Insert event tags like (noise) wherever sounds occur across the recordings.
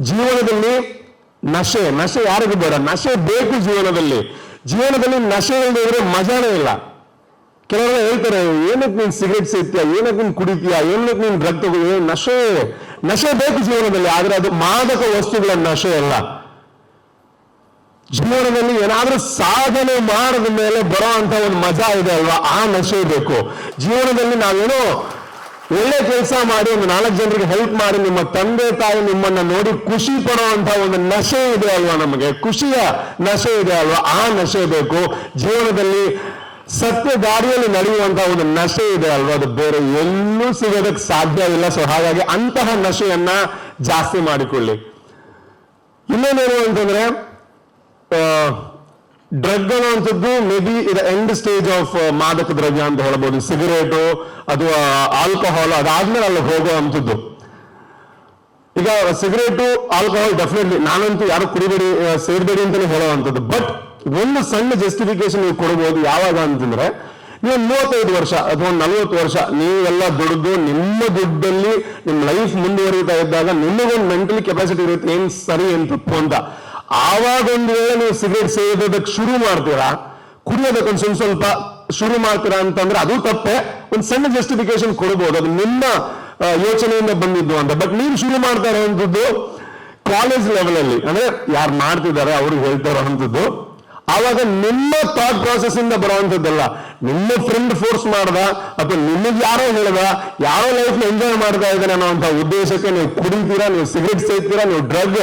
ಜೀವನದಲ್ಲಿ ನಶೆ ನಶೆ ಯಾರಿಗೂ ಬೇಡ, ನಶೆ ಬೇಕು ಜೀವನದಲ್ಲಿ. ಜೀವನದಲ್ಲಿ ನಶೆ ಇಲ್ಲದೆ ಮಜಾನೇ ಇಲ್ಲ. ಕೆಲವರು ಹೇಳ್ತಾರೆ, ಏನಕ್ಕೆ ನೀನು ಸಿಗರೇಟ್ ಸೇರ್ತೀಯ ಏನಕ್ಕೆ ನೀನ್ ಕುಡಿತೀಯ, ಏನಕ್ಕೆ ನೀನ್ ಡ್ರಗ್ ತಗೋ ನಶೆ ನಶೆ ಬೇಕು ಜೀವನದಲ್ಲಿ, ಆದ್ರೆ ಅದು ಮಾದಕ ವಸ್ತುಗಳ ನಶೆ ಅಲ್ಲ. ಜೀವನದಲ್ಲಿ ಏನಾದ್ರೂ ಸಾಧನೆ ಮಾಡಿದ ಮೇಲೆ ಬರೋ ಅಂತ ಒಂದು ಮಜಾ ಇದೆ ಅಲ್ವಾ? ಆ ನಶೆ ಬೇಕು. ಜೀವನದಲ್ಲಿ ನಾವೇನೋ ಒಳ್ಳೆ ಕೆಲಸ ಮಾಡಿ ಒಂದು ನಾಲ್ಕು ಜನರಿಗೆ ಹೆಲ್ಪ್ ಮಾಡಿ ನಿಮ್ಮ ತಂದೆ ತಾಯಿ ನಿಮ್ಮನ್ನ ನೋಡಿ ಖುಷಿ ಪಡುವಂತ ಒಂದು ನಶೆ ಇದೆ ಅಲ್ವಾ ನಮಗೆ? ಖುಷಿಯ ನಶೆ ಇದೆ ಅಲ್ವಾ? ಆ ನಶೆ ಬೇಕು. ಜೀವನದಲ್ಲಿ ಸತ್ಯ ದಾರಿಯಲ್ಲಿ ನಡೆಯುವಂತ ಒಂದು ನಶೆ ಇದೆ ಅಲ್ವಾ? ಅದು ಬೇರೆ ಎಲ್ಲೂ ಸಿಗೋದಕ್ಕೆ ಸಾಧ್ಯ ಇಲ್ಲ. ಸೊ ಹಾಗಾಗಿ ಅಂತಹ ನಶೆಯನ್ನ ಜಾಸ್ತಿ ಮಾಡಿಕೊಳ್ಳಿ. ಇನ್ನೇನೇನು ಅಂತಂದ್ರೆ ಡ್ರಗ್ ಅನ್ನುವಂಥದ್ದು ಮೇ ಬಿ ಇದ ಎಂಡ್ ಸ್ಟೇಜ್ ಆಫ್ ಮಾದಕ ದ್ರವ್ಯ ಅಂತ ಹೇಳ್ಬೋದು. ಸಿಗರೇಟು ಅಥವಾ ಆಲ್ಕೋಹಾಲ್ ಅದಾದ್ಮೇಲೆ ಅಲ್ಲಿ ಹೋಗುವಂಥದ್ದು ಈಗ ಸಿಗರೇಟು ಆಲ್ಕೋಹಾಲ್ ಡೆಫಿನೆಟ್ಲಿ ನಾನಂತೂ ಯಾರು ಕುಡಿಬೇಡಿ ಸೇರಬೇಡಿ ಅಂತಾನೆ ಹೇಳುವಂಥದ್ದು ಬಟ್ ಒಂದು ಸಣ್ಣ ಜಸ್ಟಿಫಿಕೇಶನ್ ನೀವು ಕೊಡಬಹುದು ಯಾವಾಗ ಅಂತಂದ್ರೆ ನೀವು ಮೂವತ್ತೈದು ವರ್ಷ ಅಥವಾ ನಲವತ್ತು ವರ್ಷ ನೀವೆಲ್ಲ ದುಡಿದು ನಿಮ್ಮ ದುಡ್ಡಲ್ಲಿ ನಿಮ್ಮ ಲೈಫ್ ಮುಂದುವರಿತಾ ಇದ್ದಾಗ ನಿಮಗೊಂದು ಮೆಂಟಲಿ ಕೆಪಾಸಿಟಿ ಇರುತ್ತೆ, ಏನ್ ಸರಿ ಏನ್ ತಪ್ಪು ಅಂತ. ಆವಾಗ ಒಂದು ವೇಳೆ ನೀವು ಸಿಗರೇಟ್ ಸೇದೋದಕ್ಕೆ ಶುರು ಮಾಡ್ತೀರಾ ಕುಡಿಯೋದಕ್ಕೊಂದು ಸ್ವಲ್ಪ ಸ್ವಲ್ಪ ಶುರು ಮಾಡ್ತೀರಾ ಅಂತಂದ್ರೆ ಅದು ತಪ್ಪೆ. ಒಂದು ಸಣ್ಣ ಜಸ್ಟಿಫಿಕೇಶನ್ ಕೊಡಬಹುದು ಅದು ನಿಮ್ಮ ಯೋಚನೆಯಿಂದ ಬಂದಿದ್ದು ಅಂತ. ಬಟ್ ನೀವು ಶುರು ಮಾಡ್ತಾ ಇರುವಂತದ್ದು ಕಾಲೇಜ್ ಲೆವೆಲ್ ಅಲ್ಲಿ. ಅಂದ್ರೆ ಯಾರು ಮಾಡ್ತಿದ್ದಾರೆ, ಅವ್ರಿಗೆ ಹೇಳ್ತಾ ಇರುವಂತದ್ದು. ಆವಾಗ ನಿಮ್ಮ ಥಾಟ್ ಪ್ರಾಸೆಸ್ ಇಂದ ಬರುವಂತದ್ದಲ್ಲ. ನಿಮ್ಮ ಫ್ರೆಂಡ್ ಫೋರ್ಸ್ ಮಾಡ್ದ, ಅಥವಾ ನಿಮಗೆ ಯಾರೋ ಹೇಳ್ದ, ಯಾರೋ ಲೈಫ್ ಎಂಜಾಯ್ ಮಾಡ್ತಾ ಇದ್ದಾನೆ ಅನ್ನೋ ಉದ್ದೇಶಕ್ಕೆ ನೀವು ಕುಡಿತೀರಾ, ನೀವು ಸಿಗರೇಟ್ ಸೇರ್ತೀರಾ ನೀವು ಡ್ರಗ್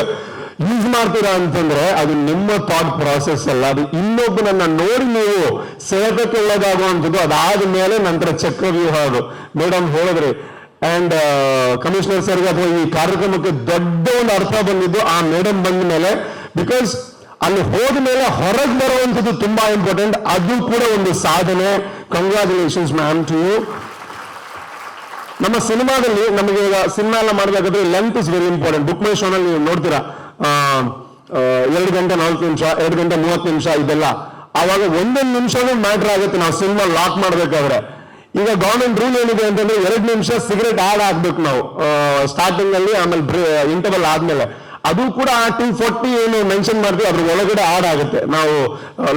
ಯೂಸ್ ಮಾಡ್ತೀರಾ ಅಂತಂದ್ರೆ ಅದು ನಿಮ್ಮ ಥಾಟ್ ಪ್ರಾಸೆಸ್ ಅಲ್ಲ. ಅದು ಇನ್ನೊಬ್ಬನನ್ನ ನೋಡಿ ನೀವು ಸೆಳೆತಕ್ಕೆ ಒಳಗಾಗುವಂಥದ್ದು ಅದಾದ ಮೇಲೆ ನಂತರ ಚಕ್ರವ್ಯೂಹ ಅದು ಮೇಡಮ್ ಹೇಳಿದ್ರಿ ಅಂಡ್ ಕಮಿಷನರ್ ಸರ್ಗೆ ಅಥವಾ ಈ ಕಾರ್ಯಕ್ರಮಕ್ಕೆ ದೊಡ್ಡ ಒಂದು ಅರ್ಥ ಬಂದಿದ್ದು ಆ ಮೇಡಮ್ ಬಂದ ಮೇಲೆ. ಬಿಕಾಸ್ ಅಲ್ಲಿ ಹೋದ ಮೇಲೆ ಹೊರಗೆ ಬರುವಂಥದ್ದು ತುಂಬಾ ಇಂಪಾರ್ಟೆಂಟ್ ಅದು ಕೂಡ ಒಂದು ಸಾಧನೆ. ಕಂಗ್ರಾಚುಲೇಷನ್ಸ್ ಮ್ಯಾಮ್ ಟು ಯು ನಮ್ಮ ಸಿನಿಮಾದಲ್ಲಿ ನಮಗೆ ಈಗ ಸಿನಿಮಾ ಎಲ್ಲ ಮಾಡಬೇಕಾದ್ರೆ length is very important book ಮೈ ಶೋನಲ್ಲಿ ನೀವು ನೋಡ್ತೀರಾ? ಎರಡು ಗಂಟೆ ನಾಲ್ಕು ನಿಮಿಷ, ಎರಡು ಗಂಟೆ ಮೂವತ್ತು ನಿಮಿಷ ಇದೆಲ್ಲ. ಆವಾಗ ಒಂದೊಂದು ನಿಮಿಷನೂ ಮ್ಯಾಟ್ರ್ ಆಗುತ್ತೆ, ನಾವು ಸಿನಿಮಾ ಲಾಕ್ ಮಾಡ್ಬೇಕಾದ್ರೆ. ಈಗ ಗವರ್ಮೆಂಟ್ ರೂಲ್ ಏನಿದೆ ಅಂತಂದ್ರೆ ಎರಡು ನಿಮಿಷ ಸಿಗರೇಟ್ ಆಡ್ ಆಗ್ಬೇಕು ನಾವು. ಸ್ಟಾರ್ಟಿಂಗ್ ಅಲ್ಲಿ ಆಮೇಲೆ ಇಂಟರ್ವಲ್ ಆದ್ಮೇಲೆ. ಅದು ಕೂಡ ಆ ಟೂ ಫೋರ್ಟಿ ಏನು ಮೆನ್ಷನ್ ಮಾಡ್ತೀವಿ, ಅದ್ರ ಒಳಗಡೆ ಆಡ್ ಆಗುತ್ತೆ. ನಾವು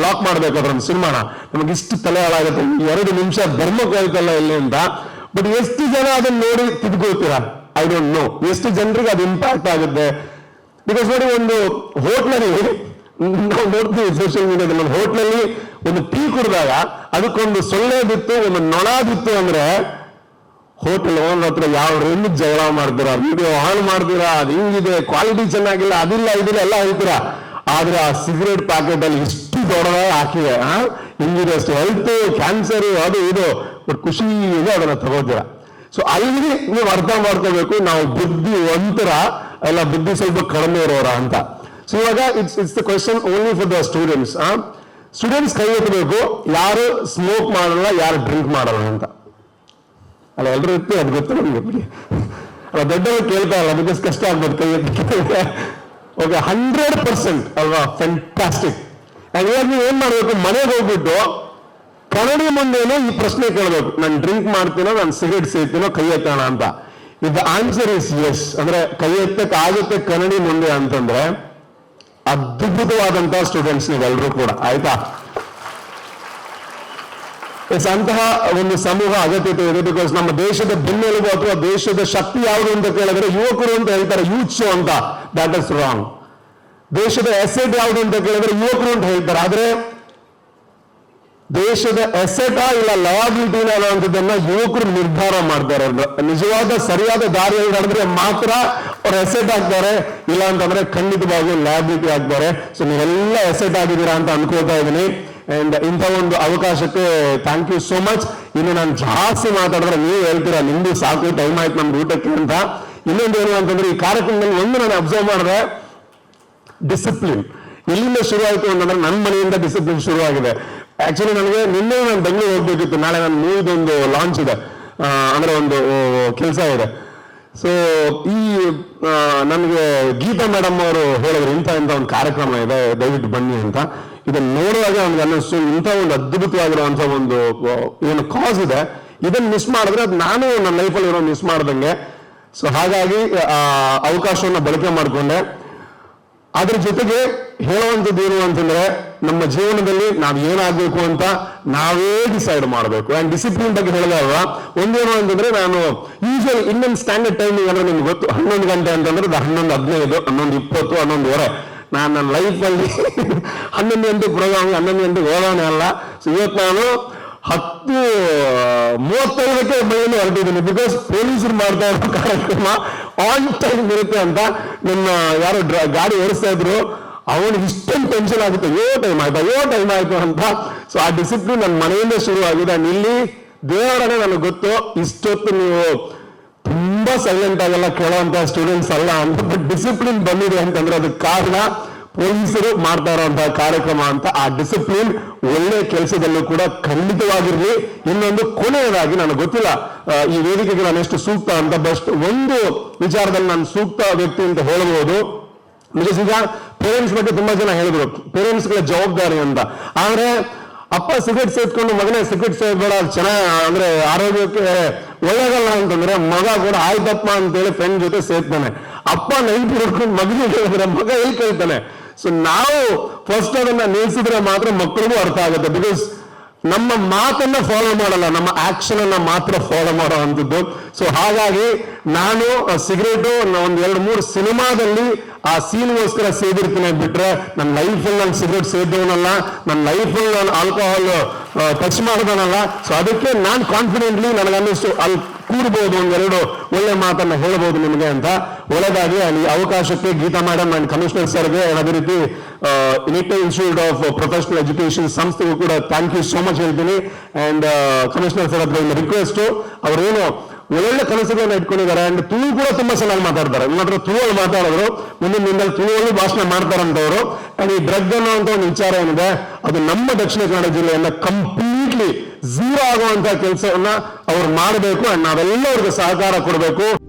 ಲಾಕ್ ಮಾಡ್ಬೇಕು ಒಂದು ಸಿನಿಮಾನ. ನಮಗೆ ಇಷ್ಟು ತಲೆ ಹಾಳಾಗುತ್ತೆ ಎರಡು ನಿಮಿಷ ಧರ್ಮಕ್ಕೆ ಹೋಯ್ತಲ್ಲ ಇಲ್ಲಿ ಅಂತ. ಬಟ್ ಎಷ್ಟು ಜನ ಅದನ್ನ ನೋಡಿ ತಿದ್ಕೊಳ್ತೀರಾ? ಐ ಡೋಂಟ್ ನೋ ಎಷ್ಟು ಜನರಿಗೆ ಅದು ಇಂಪ್ಯಾಕ್ಟ್ ಆಗುತ್ತೆ? ಬಿಕಾಸ್ ನೋಡಿ ಒಂದು ಹೋಟ್ಲಲ್ಲಿ ನಾವು ನೋಡ್ತೀವಿ ಸೋಷಿಯಲ್ ಮೀಡಿಯಾದಲ್ಲಿ ಒಂದು ಹೋಟ್ಲಲ್ಲಿ ಒಂದು ಟೀ ಕುಡಿದಾಗ ಅದಕ್ಕೊಂದು ಸೊಳ್ಳೆ ಬಿತ್ತು, ಒಂದು ನೊಣ ಬಿತ್ತು ಅಂದ್ರೆ ಹೋಟೆಲ್ ಓನರ್ ಹತ್ರ ಯಾವ ರೇಂಜ್ ಜಗಳ ಮಾಡ್ತೀರಾ? ವಿಡಿಯೋ ಆನ್ ಮಾಡ್ತೀರಾ? ಅದು ಹಿಂಗಿದೆ ಕ್ವಾಲಿಟಿ ಚೆನ್ನಾಗಿಲ್ಲ, ಅದಿಲ್ಲ, ಇದಿಲ್ಲ, ಎಲ್ಲ ಹೇಳ್ತೀರಾ? ಆದ್ರೆ ಆ ಸಿಗರೇಟ್ ಪ್ಯಾಕೆಟ್ ಅಲ್ಲಿ ಇಷ್ಟು ದೊಡ್ಡದಾಗಿ ಹಾಕಿದೆ ಹಿಂಗಿದೆ ಅಷ್ಟು ಹೆಲ್ತ್ ಕ್ಯಾನ್ಸರ್ ಅದು ಇದು ಬಟ್ ಖುಷಿಯಿಂದ ಅದನ್ನ ತಗೋತೀರಾ? ಸೊ ಅಲ್ಲಿ ನೀವು ಅರ್ಥ ಮಾಡ್ಕೋಬೇಕು, ನಾವು ಬುದ್ಧಿವಂತರ ಅಲ್ಲ ಬುದ್ಧಿ ಸ್ವಲ್ಪ ಕಡಿಮೆ ಇರೋರ ಅಂತ. ಸೊ ಇವಾಗ it's it's the question only for the students students ಕೈ ಎತ್ತಬೇಕು, ಯಾರು ಸ್ಮೋಕ್ ಮಾಡಲ್ಲ, ಯಾರು ಡ್ರಿಂಕ್ ಮಾಡಲ್ಲ ಅಂತ. ಅಲ್ಲ ಎಲ್ಲರೂ ಇತ್ತು ಅದು ಗೊತ್ತು ನಮ್ಗೆ. ಬಿಡಿ ಅಲ್ಲ, ದೊಡ್ಡವರು ಕೇಳ್ತಾ ಇಲ್ಲ ಅದಕ್ಕೆ ಕಷ್ಟ ಆಗ್ಬೋದು ಕೈ ಎತ್ತಿ ಓಕೆ ಹಂಡ್ರೆಡ್ ಪರ್ಸೆಂಟ್ ಅಲ್ವಾ? ಫೆಂಟಾಸ್ಟಿಕ್ ಹಾಗಾಗಿ ನೀವು ಏನ್ ಮಾಡ್ಬೇಕು, ಮನೆಗೆ ಹೋಗ್ಬಿಟ್ಟು ಕನ್ನಡಿ ಮುಂದೇನು ಈ ಪ್ರಶ್ನೆ ಕೇಳಬೇಕು. ನಾನು ಡ್ರಿಂಕ್ ಮಾಡ್ತೀನೋ, ನಾನು ಸಿಗರೇಟ್ ಸೇರ್ತೀನೋ ಕೈ ಎತ್ತೋಣ ಅಂತ. ಇದ್ ಆನ್ಸರ್ ಇಸ್ ಎಸ್ ಅಂದ್ರೆ ಕೈ ಎತ್ತಕ್ಕೆ ಆಗುತ್ತೆ ಕನ್ನಡಿ ಮುಂದೆ ಅಂತಂದ್ರೆ ಅದ್ಭುತವಾದಂತಹ ಸ್ಟೂಡೆಂಟ್ಸ್ ನೀವೆಲ್ಲರೂ ಕೂಡ, ಆಯ್ತಾ? ಎಸ್ ಅಂತಹ ಒಂದು ಸಮೂಹ ಅಗತ್ಯತೆ ಇದೆ ಬಿಕಾಸ್ ನಮ್ಮ ದೇಶದ ಬೆನ್ನೆಲುಬು ಅಥವಾ ದೇಶದ ಶಕ್ತಿ ಯಾವುದು ಅಂತ ಕೇಳಿದ್ರೆ ಯುವಕರು ಅಂತ ಹೇಳ್ತಾರೆ ಯೂತ್ಸ್ ಅಂತ. ದಟ್ ಇಸ್ ರಾಂಗ್ ದೇಶದ ಎಸೆಟ್ ಯಾವುದು ಅಂತ ಕೇಳಿದ್ರೆ ಯುವಕರು ಅಂತ ಹೇಳ್ತಾರೆ. ಆದ್ರೆ ದೇಶದ ಎಸೆಟಾ ಇಲ್ಲ ಲಯಾಬಿಲಿಟಿನ ಅನ್ನುವಂಥದ್ದನ್ನ ಯುವಕರು ನಿರ್ಧಾರ ಮಾಡ್ತಾರೆ. ನಿಜವಾದ, ಸರಿಯಾದ ದಾರಿ ನಡೆದ್ರೆ ಮಾತ್ರ ಅವ್ರು ಎಸೆಟ್ ಆಗ್ತಾರೆ ಇಲ್ಲ ಅಂತಂದ್ರೆ ಖಂಡಿತವಾಗಿ ಲಯಾಬಿಲಿಟಿ ಆಗ್ತಾರೆ ಸೊ ನೀವೆಲ್ಲ ಎಸೆಟ್ ಆಗಿದ್ದೀರಾ ಅಂತ ಅನ್ಕೋತಾ ಇದ್ದೀನಿ. ಅಂಡ್ ಇಂಥ ಒಂದು ಅವಕಾಶಕ್ಕೆ ಥ್ಯಾಂಕ್ ಯು ಸೋ ಮಚ್ ಇನ್ನು ನಾನು ಜಾಸ್ತಿ ಮಾತಾಡಿದ್ರೆ ನೀವು ಹೇಳ್ತೀರಾ, ನಿಮ್ದು ಸಾಕು ಟೈಮ್ ಆಯ್ತು ನಮ್ದು ಊಟಕ್ಕೆ ಅಂತ. ಇನ್ನೊಂದು ಏನು ಅಂತಂದ್ರೆ ಈ ಕಾರ್ಯಕ್ರಮದಲ್ಲಿ ಒಂದು ನಾನು ಅಬ್ಸರ್ವ್ ಮಾಡಿದೆ ಡಿಸಿಪ್ಲಿನ್ ಎಲ್ಲಿಂದ ಶುರು ಆಯ್ತು ಅಂತಂದ್ರೆ ನನ್ನ ಮನೆಯಿಂದ ಡಿಸಿಪ್ಲಿನ್ ಶುರು ಆಗಿದೆ ಆಕ್ಚುಲಿ ನನಗೆ ನಿನ್ನೆ ನಾನು ಬೆಂಗಳೂರು ಹೋಗ್ಬೇಕಿತ್ತು. ನಾಳೆ ನನ್ನ ಮೂವಿದೊಂದು ಲಾಂಚ್ ಇದೆ. ಅಂದ್ರೆ ಒಂದು ಕೆಲಸ ಇದೆ. ಸೊ ಈ ನನಗೆ ಗೀತಾ ಮೇಡಮ್ ಅವರು ಹೇಳಿದ್ರು, ಇಂಥ ಇಂಥ ಒಂದು ಕಾರ್ಯಕ್ರಮ ಇದೆ, ದಯವಿಟ್ಟು ಬನ್ನಿ ಅಂತ. ಇದನ್ನ ನೋಡುವಾಗ ನಮ್ಗೆ ಅನ್ನಿಸ್ತು, ಇಂಥ ಒಂದು ಅದ್ಭುತವಾಗಿರುವಂಥ ಒಂದು ಏನು ಕಾಸ್ ಇದೆ. ಇದನ್ನ ಮಿಸ್ ಮಾಡಿದ್ರೆ ಅದು ನಾನು ನನ್ನ ಲೈಫಲ್ಲಿ ಇರೋ ಮಿಸ್ ಮಾಡ್ದಂಗೆ. ಸೊ ಹಾಗಾಗಿ, ಆ, ಅವಕಾಶವನ್ನ ಬಳಕೆ ಮಾಡಿಕೊಂಡೆ. ಅದ್ರ ಜೊತೆಗೆ ಹೇಳುವಂಥದ್ದು ಏನು ಅಂತಂದ್ರೆ ನಮ್ಮ ಜೀವನದಲ್ಲಿ ನಾವು ಏನಾಗಬೇಕು ಅಂತ ನಾವೇ ಡಿಸೈಡ್ ಮಾಡಬೇಕು. ಆ್ಯಂಡ್ ಡಿಸಿಪ್ಲಿನ್ ಬಗ್ಗೆ ಹೇಳಿದಾಗ ಒಂದೇನು ಅಂತಂದ್ರೆ ನಾನು ಯೂಶಲ್ ಇನ್ನೊಂದು ಸ್ಟ್ಯಾಂಡರ್ಡ್ ಟೈಮಿಂಗ್ ಅಂದ್ರೆ ನಿಮ್ಗೆ ಗೊತ್ತು. ಹನ್ನೊಂದು ಗಂಟೆ ಅಂತಂದ್ರೆ ಅದು ಹನ್ನೊಂದು ಹದಿನೈದು, ಹನ್ನೊಂದು ಇಪ್ಪತ್ತು ಹನ್ನೊಂದುವರೆ ನಾನು ನನ್ನ ಲೈಫಲ್ಲಿ (laughs) ಹನ್ನೊಂದು ಗಂಟೆ ಪ್ರೋಗ್ರಾಮ್ ಹನ್ನೊಂದು ಗಂಟೆ ಹೋಗೋಣ ಅಲ್ಲ. ಸೊ ಇವತ್ತು ನಾನು ಹತ್ತು, ಮೂವತ್ತೈದಕ್ಕೆ ಮನೆಯಲ್ಲಿ ಹೊರಟಿದ್ದೀನಿ. ಬಿಕಾಸ್ ಪೊಲೀಸರು ಮಾಡ್ತಾ ಇರೋ ಕಾರ್ಯಕ್ರಮ ಆನ್ ಟೈಮ್ ಇರುತ್ತೆ ಅಂತ ನಿಮ್ಮ ಯಾರು ಗಾಡಿ ಓಡಿಸ್ತಾ ಇದ್ರು. ಅವನಿಗೆ ಇಷ್ಟೊಂದು ಟೆನ್ಷನ್ ಆಗುತ್ತೆ. ಯೋ ಟೈಮ್ ಆಯ್ತಾ? ಯೋ ಟೈಮ್ ಆಯ್ತು? ಅಂತ. ಸೊ ಆ ಡಿಸಿಪ್ಲಿನ್ ನನ್ನ ಮನೆಯಿಂದ ಶುರು ಆಗಿದೆ ಇಲ್ಲಿ ದೇವರನ್ನೇ ನನಗೆ ಗೊತ್ತು. ಇಷ್ಟೊತ್ತು ನೀವು ತುಂಬಾ ಸೈಲೆಂಟ್ ಆಗಲ್ಲ ಕೇಳುವಂತ ಸ್ಟೂಡೆಂಟ್ಸ್ ಅಲ್ಲ ಅಂತ. ಬಟ್ ಡಿಸಿಪ್ಲಿನ್ ಬಂದಿದೆ ಅಂತಂದ್ರೆ ಅದಕ್ಕೆ ಕಾರಣ ಪೊಲೀಸರು ಮಾಡ್ತಾ ಇರುವಂತಹ ಕಾರ್ಯಕ್ರಮ ಅಂತ. ಆ ಡಿಸಿಪ್ಲಿನ್ ಒಳ್ಳೆ ಕೆಲಸದಲ್ಲೂ ಕೂಡ ಖಂಡಿತವಾಗಿರ್ಲಿ. ಇನ್ನೊಂದು ಕೊನೆಯದಾಗಿ ನನಗೆ ಗೊತ್ತಿಲ್ಲ ಈ ವೇದಿಕೆಗೆ ನಾನು ಎಷ್ಟು ಸೂಕ್ತ ಅಂತ. ಬಸ್ಟ್ ಒಂದು ವಿಚಾರದಲ್ಲಿ ನಾನು ಸೂಕ್ತ ವ್ಯಕ್ತಿ ಅಂತ ಹೇಳಬಹುದು. ನಿಜ? ಪೇರೆಂಟ್ಸ್ ಬಗ್ಗೆ ತುಂಬಾ ಜನ ಹೇಳಿದ್ರು ಪೇರೆಂಟ್ಸ್ಗಳ ಜವಾಬ್ದಾರಿ ಅಂತ. ಆದ್ರೆ ಅಪ್ಪ ಸಿಗರೇಟ್ ಸೇದ್ಕೊಂಡು ಮಗನೇ ಸಿಗರೇಟ್ ಸೇದ್ಬೇಡ, ಅದು ಚೆನ್ನಾಗಿ, ಅಂದ್ರೆ ಆರೋಗ್ಯಕ್ಕೆ ಒಳ್ಳೇದಲ್ಲ ಅಂತಂದ್ರೆ ಮಗ ಕೂಡ ಆಯ್ತಪ್ಪ ಅಂತೇಳಿ ಫ್ರೆಂಡ್ ಜೊತೆ ಸೇರ್ತಾನೆ ಅಪ್ಪ ನೈಟ್ ಹಿಡ್ಕೊಂಡು ಮಗನಿಗೆ ಹೇಳಿದ್ರೆ ಮಗ ಎಲ್ಲಿ ಕೇಳ್ತಾನೆ? ಸೊ ನಾವು ಫಸ್ಟ್ ಅದನ್ನ ನಿಲ್ಸಿದ್ರೆ ಮಾತ್ರ ಮಕ್ಕಳಿಗೂ ಅರ್ಥ ಆಗುತ್ತೆ. ಬಿಕಾಸ್ ನಮ್ಮ ಮಾತನ್ನ ಫಾಲೋ ಮಾಡಲ್ಲ, ನಮ್ಮ ಆಕ್ಷನ್ ಅನ್ನ ಮಾತ್ರ ಫಾಲೋ ಮಾಡೋ ಅಂಥದ್ದು ಸೊ ಹಾಗಾಗಿ ನಾನು ಸಿಗರೇಟು ಒಂದು ಎರಡು ಮೂರು ಸಿನಿಮಾದಲ್ಲಿ ಆ ಸೀನ್ಗೋಸ್ಕರ ಸೇದಿರ್ತೀನಿ ಬಿಟ್ರೆ ನನ್ನ ಲೈಫಲ್ಲಿ ನಾನು ಸಿಗರೇಟ್ ಸೇದವನಲ್ಲ ನನ್ನ ಲೈಫಲ್ಲಿ ನಾನು ಆಲ್ಕೋಹಾಲ್ ಟಚ್ ಮಾಡಿದವನಲ್ಲ. ಸೊ ಅದಕ್ಕೆ ನಾನು ಕಾನ್ಫಿಡೆಂಟ್ಲಿ ನನಗನ್ನಿಸ್ತು, ಅಲ್ಲಿ ಕೂರ್ಬೋದು ಒಂದೆರಡು ಒಳ್ಳೆ ಮಾತನ್ನ ಹೇಳ್ಬೋದು ನಿಮಗೆ ಅಂತ. ಒಳ್ಳೆದಾಗಿ ಅಲ್ಲಿ ಅವಕಾಶಕ್ಕೆ ಗೀತಾ ಮೇಡಮ್ ಅಂಡ್ ಕಮಿಷನರ್ ಸರ್ಗೆ ಅದೇ ರೀತಿ Nitte institute of professional education ಸಂಸ್ಥೆಗೂ ಕೂಡ ಥ್ಯಾಂಕ್ ಯು ಸೋ ಮಚ್ ಹೇಳ್ತೀನಿ. ಅಂಡ್ ಕಮಿಷನರ್ ಸರ್ ಒಂದು ರಿಕ್ವೆಸ್ಟ್ ಅವರೇನು ಒಳ್ಳೊಳ್ಳೆ ಕನಸುಗಳನ್ನ ಇಟ್ಕೊಂಡಿದ್ದಾರೆ ಅಂಡ್ ತುಳು ಕೂಡ ತುಂಬಾ ಚೆನ್ನಾಗಿ ಮಾತಾಡ್ತಾರೆ. ನಿಮ್ಮ ಹತ್ರ ತುಳುವಲ್ಲಿ ಮಾತಾಡಿದ್ರು ಮುಂದಿನ ದಿನದಲ್ಲಿ ತುಳುವಲ್ಲಿ ಭಾಷಣ ಮಾಡ್ತಾರಂತವರು. ಅಂಡ್ ಈ ಡ್ರಗ್ ಅನ್ನೋ ಒಂದು ವಿಚಾರ ಏನಿದೆ, ಅದು ನಮ್ಮ ದಕ್ಷಿಣ ಕನ್ನಡ ಜಿಲ್ಲೆಯನ್ನ ಕಂಪ್ಲೀಟ್ಲಿ ಝೀರೋ ಆಗುವಂತಹ ಕೆಲಸವನ್ನ ಅವ್ರು ಮಾಡಬೇಕು ಅಂಡ್ ನಾವೆಲ್ಲ ಅವ್ರಿಗೆ ಸಹಕಾರ ಕೊಡಬೇಕು.